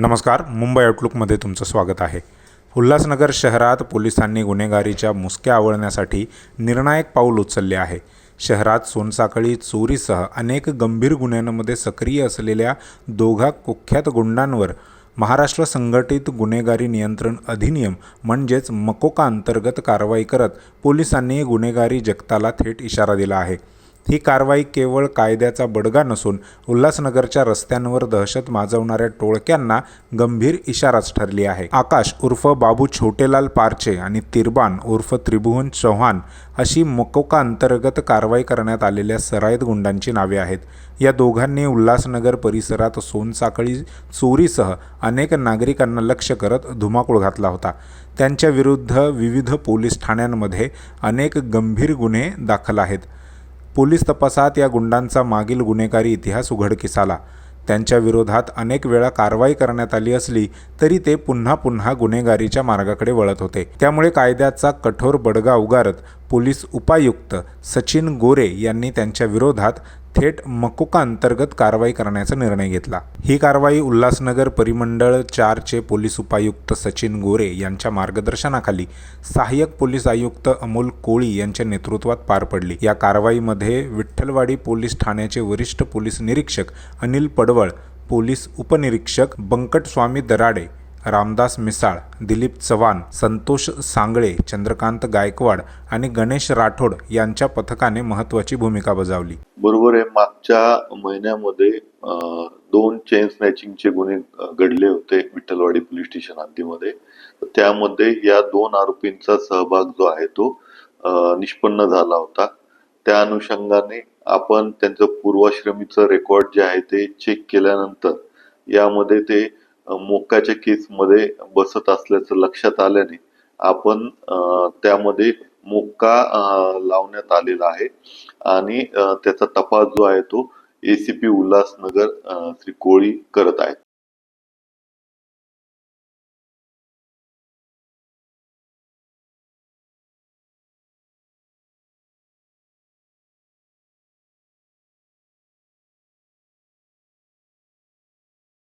नमस्कार मुंबई आउटलुकमध्ये तुमचं स्वागत आहे. उल्हासनगर शहरात पोलिसांनी गुन्हेगारीच्या मुसक्या आवळण्यासाठी निर्णायक पाऊल उचलले आहे. शहरात सोनसाखळी चोरीसह अनेक गंभीर गुन्ह्यांमध्ये सक्रिय असलेल्या दोघा कुख्यात गुंडांवर महाराष्ट्र संघटित गुन्हेगारी नियंत्रण अधिनियम म्हणजेच मकोका अंतर्गत कारवाई करत पोलिसांनी गुन्हेगारी जगताला थेट इशारा दिला आहे. ही कारवाई केवळ कायद्याचा बडगा नसून उल्हासनगरच्या रस्त्यांवर दहशत माजवणाऱ्या टोळक्यांना गंभीर इशाराच ठरली आहे. आकाश उर्फ बाबू छोटेलाल पारचे आणि तिरबान उर्फ त्रिभुवन चव्हाण अशी मकोका अंतर्गत कारवाई करण्यात आलेल्या सरायत गुंडांची नावे आहेत. या दोघांनी उल्हासनगर परिसरात सोनसाखळी चोरीसह अनेक नागरिकांना लक्ष्य करत धुमाकूळ घातला होता. त्यांच्या विरुद्ध विविध पोलीस ठाण्यांमध्ये अनेक गंभीर गुन्हे दाखल आहेत. पोलीस तपासात या गुंडांचा मागील गुन्हेगारी इतिहास उघडकीस आला त्यांच्या विरोधात अनेक वेळा कारवाई करण्यात आली असली तरी ते पुन्हा पुन्हा गुन्हेगारीच्या मार्गाकडे वळत होते. त्यामुळे कायद्याचा कठोर बडगा उगारत पोलीस उपायुक्त सचिन गोरे यांनी त्यांच्या विरोधात थेट मकोका अंतर्गत कारवाई करण्याचा निर्णय घेतला. ही कारवाई उल्हासनगर परिमंडळ चारचे पोलीस उपायुक्त सचिन गोरे यांच्या मार्गदर्शनाखाली सहाय्यक पोलीस आयुक्त अमोल कोळी यांच्या नेतृत्वात पार पडली. या कारवाईमध्ये विठ्ठलवाडी पोलीस ठाण्याचे वरिष्ठ पोलीस निरीक्षक अनिल पडवळ पोलीस उपनिरीक्षक बंकटस्वामी दराडे रामदास मिसाळ दिलीप चव्हाण संतोष सांगळे चंद्रकांत गायकवाड आणि गणेश राठोड यांच्या पथकाने महत्त्वाची भूमिका बजावली. बरोबर आहे. मागच्या महिन्यामध्ये दोन चेन स्नॅचिंगचे गुन्हे घडले होते विठ्ठलवाडी पोलीस स्टेशन हद्दीमध्ये. त्यामध्ये या दोन आरोपींचा सहभाग जो आहे तो निष्पन्न झाला होता. त्या अनुषंगाने आपण त्यांचं पूर्वाश्रमीचं रेकॉर्ड जे आहे ते चेक केल्यानंतर यामध्ये ते मोक्याच्या केसमध्ये बसत असल्याचं लक्षात आल्याने आपण अं, त्यामध्ये मोक्का लावण्यात आलेला आहे. आणि त्याचा तपास जो आहे तो एसीपी उल्हासनगर श्री कोळी करत आहेत